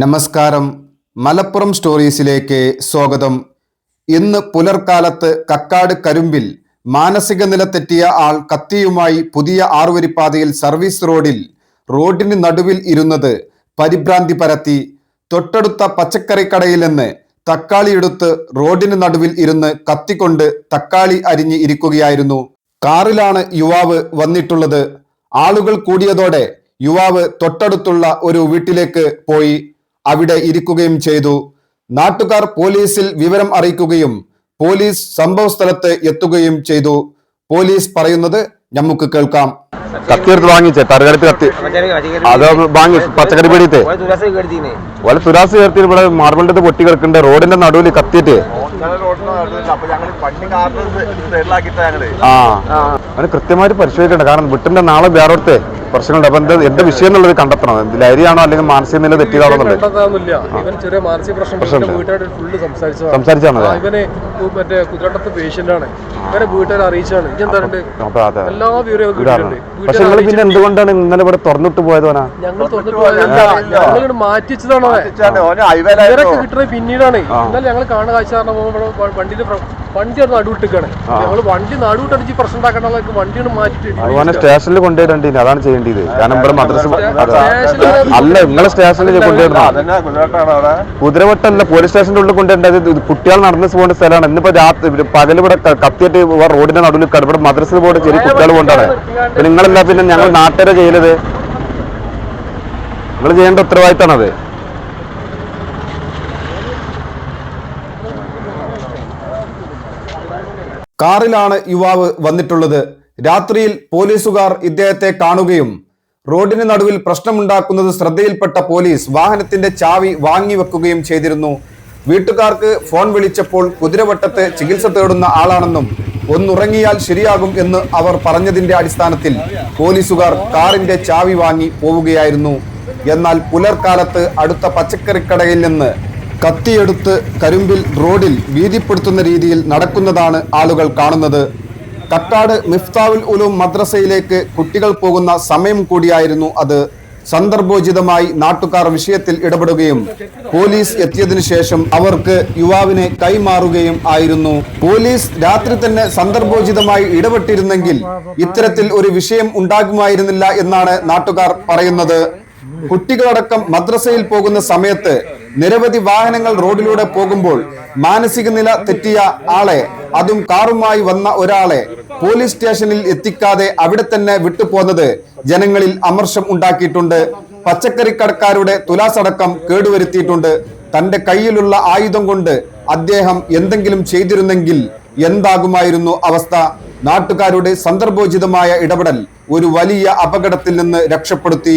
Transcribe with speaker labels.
Speaker 1: നമസ്കാരം. മലപ്പുറം സ്റ്റോറീസിലേക്ക് സ്വാഗതം. ഇന്ന് പുലർക്കാലത്ത് കക്കാട് കരുമ്പിൽ മാനസിക നില തെറ്റിയ ആൾ കത്തിയുമായി പുതിയ ആറുവരിപ്പാതയിൽ സർവീസ് റോഡിൽ റോഡിന് നടുവിൽ ഇരുന്നത് പരിഭ്രാന്തി പരത്തി. തൊട്ടടുത്ത പച്ചക്കറിക്കടയിൽ നിന്ന് തക്കാളി എടുത്ത് റോഡിന് നടുവിൽ ഇരുന്ന് കത്തിക്കൊണ്ട് തക്കാളി അരിഞ്ഞ് ഇരിക്കുകയായിരുന്നു. കാറിലാണ് യുവാവ് വന്നിട്ടുള്ളത്. ആളുകൾ കൂടിയതോടെ യുവാവ് തൊട്ടടുത്തുള്ള ഒരു വീട്ടിലേക്ക് പോയി. അവിടെ ഇരിക്കുകയും ചെയ്തു. നാട്ടുകാർ പോലീസിൽ വിവരം അറിയിക്കുകയും പോലീസ് സംഭവ സ്ഥലത്ത് എത്തുകയും ചെയ്തു. പോലീസ് പറയുന്നത് നമുക്ക് കേൾക്കാം.
Speaker 2: കത്തി എടുത്ത് വാങ്ങിച്ചേ തരകടുത്ത് കത്തി. അത് വാങ്ങി പച്ചക്കറി പീടിയത്തെ?
Speaker 3: ഓരോ സുരാസ് കയർത്തി
Speaker 2: ഓലെ തുരാസ് ചേർത്തി ഇവിടെ മാർബിളിന്റെ പൊട്ടി കിടക്കുന്നുണ്ട്. റോഡിന്റെ നടുവിൽ കത്തിയിട്ട്. ആ. അവന് കൃത്യമായിട്ട് പരിശോധിക്കണ്ട. കാരണം വീട്ടിന്റെ നാളെ വേറൊരുത്തെ. പ്രശ്നമുണ്ട്. അപ്പൊ എന്താ എന്റെ വിഷയം എന്നുള്ളത് കണ്ടെത്തണം. എന്ത് ലഹരിയാണോ അല്ലെങ്കിൽ മാനസിക നില തെറ്റിയതാണോ സംസാരിച്ചാണോ?
Speaker 4: മറ്റേ കുതിരട്ടത്ത് പേഷ്യന്റ് ആണ്. ഇവരെ അറിയിച്ചാണ്. എല്ലാ വിവരവും
Speaker 2: പക്ഷെ നിങ്ങൾ പിന്നെ എന്തുകൊണ്ടാണ് ഇന്നലെ ഇവിടെ തുറന്നിട്ട് പോയതോനാ
Speaker 4: ഞങ്ങൾ തൊന്നിട്ട് ഞങ്ങൾ മാറ്റിച്ചതാണ് കിട്ടുന്നത് പിന്നീടാണ്. ഇന്നലെ ഞങ്ങൾ കാണുക കാഴ്ച വണ്ടിന്റെ വണ്ടി അത് നടുവിട്ടിക്കാണ് ഞങ്ങൾ വണ്ടി നടുവിട്ടടിച്ച് പ്രശ്നം ഉണ്ടാക്കണമെങ്കിൽ വണ്ടിയാണ് മാറ്റിട്ട്
Speaker 2: അതുപോലെ സ്റ്റേഷനിൽ കൊണ്ടുവരേണ്ടി അതാണ് ചെയ്യേണ്ടത്. കാരണം ഇവിടെ മദ്രസ അല്ല നിങ്ങളെ സ്റ്റേഷനിൽ കൊണ്ടുവരണം. കുതിരവട്ടല്ല പോലീസ് സ്റ്റേഷന്റെ ഉള്ളിൽ കൊണ്ടുവരേണ്ടത് ഇത് കുട്ടികൾ നടന്നു പോകുന്ന സ്ഥലമാണ്. ഇന്നിപ്പോ രാത്രി പകൽ ഇവിടെ കത്തിയിട്ട് റോഡിന്റെ നടുവിൽ കിട- ഇവിടെ മദ്രസ പോയിട്ട് ചെറിയ കുട്ടികൾ കൊണ്ടാണ് പിന്നെ നിങ്ങളെന്താ പിന്നെ ഞങ്ങൾ നാട്ടുകാരെ ചെയ്യലത് നിങ്ങൾ ചെയ്യേണ്ട ഉത്തരവാദിത്തമാണത്.
Speaker 1: കാറിലാണ് യുവാവ് വന്നിട്ടുള്ളത്. രാത്രിയിൽ പോലീസുകാർ ഇദ്ദേഹത്തെ കാണുകയും റോഡിന് നടുവിൽ പ്രശ്നമുണ്ടാക്കുന്നത് ശ്രദ്ധയിൽപ്പെട്ട പോലീസ് വാഹനത്തിന്റെ ചാവി വാങ്ങിവെക്കുകയും ചെയ്തിരുന്നു. വീട്ടുകാർക്ക് ഫോൺ വിളിച്ചപ്പോൾ കുതിരവട്ടത്ത് ചികിത്സ തേടുന്ന ആളാണെന്നും ഒന്നുറങ്ങിയാൽ ശരിയാകും എന്ന് അവർ പറഞ്ഞതിന്റെ അടിസ്ഥാനത്തിൽ പോലീസുകാർ കാറിന്റെ ചാവി വാങ്ങി പോവുകയായിരുന്നു. എന്നാൽ പുലർക്കാലത്ത് അടുത്ത പച്ചക്കറിക്കടയിൽ നിന്ന് കത്തിയെടുത്ത് കരിമ്പിൽ റോഡിൽ ഭീതിപ്പെടുത്തുന്ന രീതിയിൽ നടക്കുന്നതാണ് ആളുകൾ കാണുന്നത്. കട്ടാട് മിഫ്താവുൽ ഉലൂം മദ്രസയിലേക്ക് കുട്ടികൾ പോകുന്ന സമയം കൂടിയായിരുന്നു അത്. സന്ദർഭോചിതമായി നാട്ടുകാർ വിഷയത്തിൽ ഇടപെടുകയും പോലീസ് എത്തിയതിനു ശേഷം അവർക്ക് യുവാവിനെ കൈമാറുകയും ആയിരുന്നു. പോലീസ് രാത്രി തന്നെ സന്ദർഭോചിതമായി ഇടപെട്ടിരുന്നെങ്കിൽ ഇത്തരത്തിൽ ഒരു വിഷയം ഉണ്ടാകുമായിരുന്നില്ല എന്നാണ് നാട്ടുകാർ പറയുന്നത്. കുട്ടികളടക്കം മദ്രസയിൽ പോകുന്ന സമയത്ത് നിരവധി വാഹനങ്ങൾ റോഡിലൂടെ പോകുമ്പോൾ മാനസിക നില തെറ്റിയ ആളെ അതും കാറുമായി വന്ന ഒരാളെ പോലീസ് സ്റ്റേഷനിൽ എത്തിക്കാതെ അവിടെ തന്നെ വിട്ടുപോന്നത് ജനങ്ങളിൽ അമർഷം ഉണ്ടാക്കിയിട്ടുണ്ട്. പച്ചക്കറിക്കടക്കാരുടെ തുലാസടക്കം കേടുവരുത്തിയിട്ടുണ്ട്. തന്റെ കയ്യിലുള്ള ആയുധം കൊണ്ട് അദ്ദേഹം എന്തെങ്കിലും ചെയ്തിരുന്നെങ്കിൽ എന്താകുമായിരുന്നു അവസ്ഥ? നാട്ടുകാരുടെ സന്ദർഭോചിതമായ ഇടപെടൽ ഒരു വലിയ അപകടത്തിൽ നിന്ന് രക്ഷപ്പെടുത്തി.